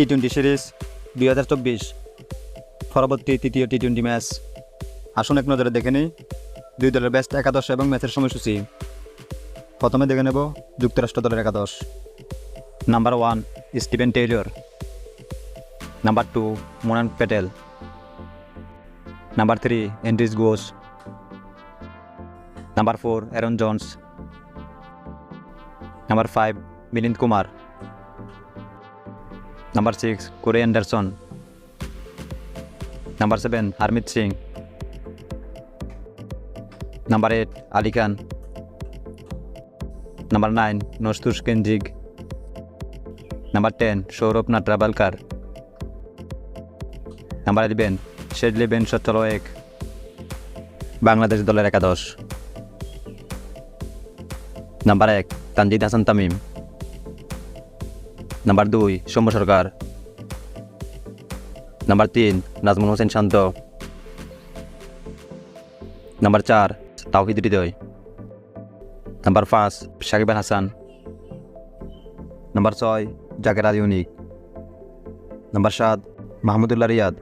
T twenty series দুই হাজার চব্বিশ। পরবর্তী তৃতীয় টি টোয়েন্টি ম্যাচ আসুন এক নজরে দেখে নিই। দুই দলের বেস্ট একাদশ এবং ম্যাচের সময়সূচি। প্রথমে দেখে নেব যুক্তরাষ্ট্র দলের একাদশ। Number one Steven Taylor number two Monank Patel number three Andries Gous number four Aaron Jones number five Milind Kumar number six Corey Anderson number seven Harmeet Singh number eight Ali Khan number nine Nosthush Kenjige number ten Saurabh Netravalkar number eleven Shadley van Schalkwyk Bangladesh দলের একাদশ number এক Tanzid Hasan Tamim number দুই সৌম্য সরকার number তিন নাজমুল হোসেন শান্ত number চার Towhid Hridoy number পাঁচ Al Hasan number ছয় Zaker Ali unique number সাত Mahmudullah Riyad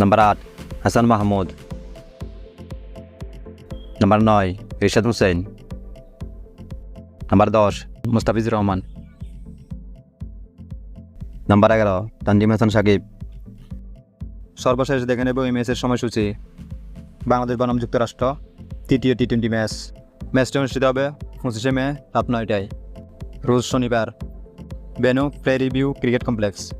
number আট হাসান মাহমুদ নাম্বার নয় রিশাদ হুসেন নাম্বার দশ, মুস্তাফিজুর রহমান। নাম্বার এগারো, তানজিম হাসান সাকিব। সর্বশেষ দেখে নেব এই ম্যাচের সময়সূচি। বাংলাদেশ বনাম যুক্তরাষ্ট্র, তৃতীয় টি টোয়েন্টি ম্যাচ। ম্যাচটি অনুষ্ঠিত হবে পঁচিশে মে রাত নয়টায়। রোজ শনিবার। Venue, Prairie View cricket complex.